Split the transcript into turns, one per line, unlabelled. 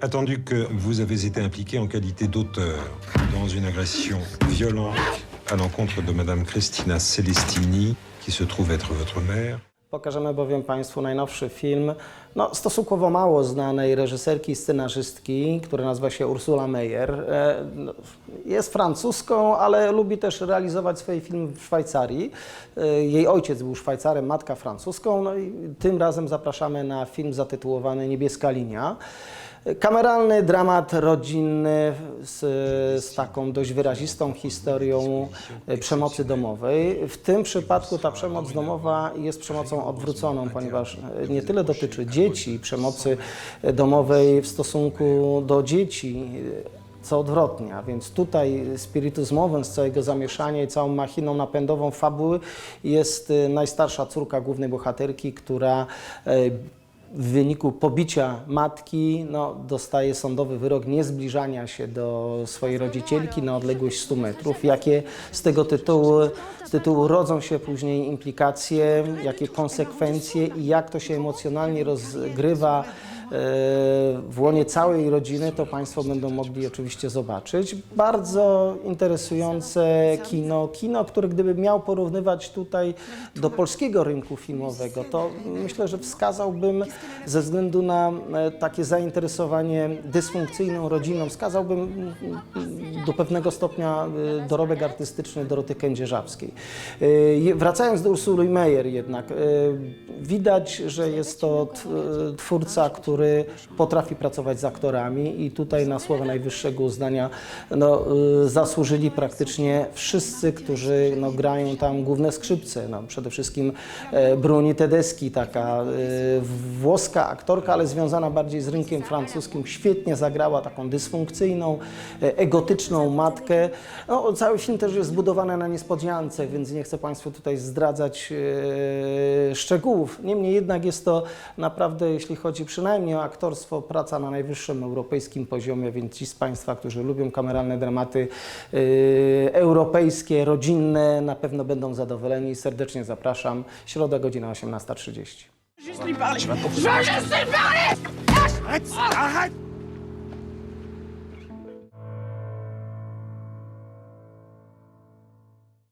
Attendu que vous avez été impliqué en qualité d'auteur dans une agression violente à l'encontre de Madame Christina Celestini, qui se trouve être votre mère,
Pokażemy bowiem Państwu najnowszy film no, stosunkowo mało znanej reżyserki i scenarzystki, która nazywa się Ursula Meyer. E, no, Jest francuską, ale lubi też realizować swoje filmy w Szwajcarii. E, Jej ojciec był Szwajcarem, matka francuską. No i tym razem zapraszamy na film zatytułowany Niebieska linia. Kameralny dramat rodzinny z, z taką dość wyrazistą historią przemocy domowej. W tym przypadku ta przemoc domowa jest przemocą odwróconą, ponieważ nie tyle dotyczy dzieci, przemocy domowej w stosunku do dzieci, co odwrotnie. A więc tutaj spiritus movens całego zamieszania i całą machiną napędową fabuły jest e, najstarsza córka głównej bohaterki, która e, w wyniku pobicia matki no, dostaje sądowy wyrok niezbliżania się do swojej rodzicielki na odległość 100 metrów. Jakie z tego tytułu, z tytułu rodzą się później implikacje, jakie konsekwencje i jak to się emocjonalnie rozgrywa w łonie całej rodziny, to Państwo będą mogli oczywiście zobaczyć. Bardzo interesujące kino, kino, które gdyby miał porównywać tutaj do polskiego rynku filmowego, to myślę, że wskazałbym ze względu na e, takie zainteresowanie dysfunkcyjną rodziną, wskazałbym do pewnego stopnia e, dorobek artystyczny Doroty Kędzierzawskiej. Je- Wracając do Ursuli Meyer jednak, e, widać, że jest to twórca, który potrafi pracować z aktorami i tutaj na słowa najwyższego uznania no, y, zasłużyli praktycznie wszyscy, którzy no, grają tam główne skrzypce. No, przede wszystkim e, Bruni Tedeschi, taka y, włoska aktorka, ale związana bardziej z rynkiem francuskim, świetnie zagrała taką dysfunkcyjną, e, matkę. No, cały film też jest zbudowany na niespodziance, więc nie chcę Państwu tutaj zdradzać e, szczegółów. Niemniej jednak jest to naprawdę, jeśli chodzi przynajmniej o aktorstwo, praca na najwyższym europejskim poziomie, więc ci z Państwa, którzy lubią kameralne dramaty e, europejskie, rodzinne, na pewno będą zadowoleni. Serdecznie zapraszam. Środa, godzina 18.30.
Juste lui parler. Je lui parler
Arrête Arrête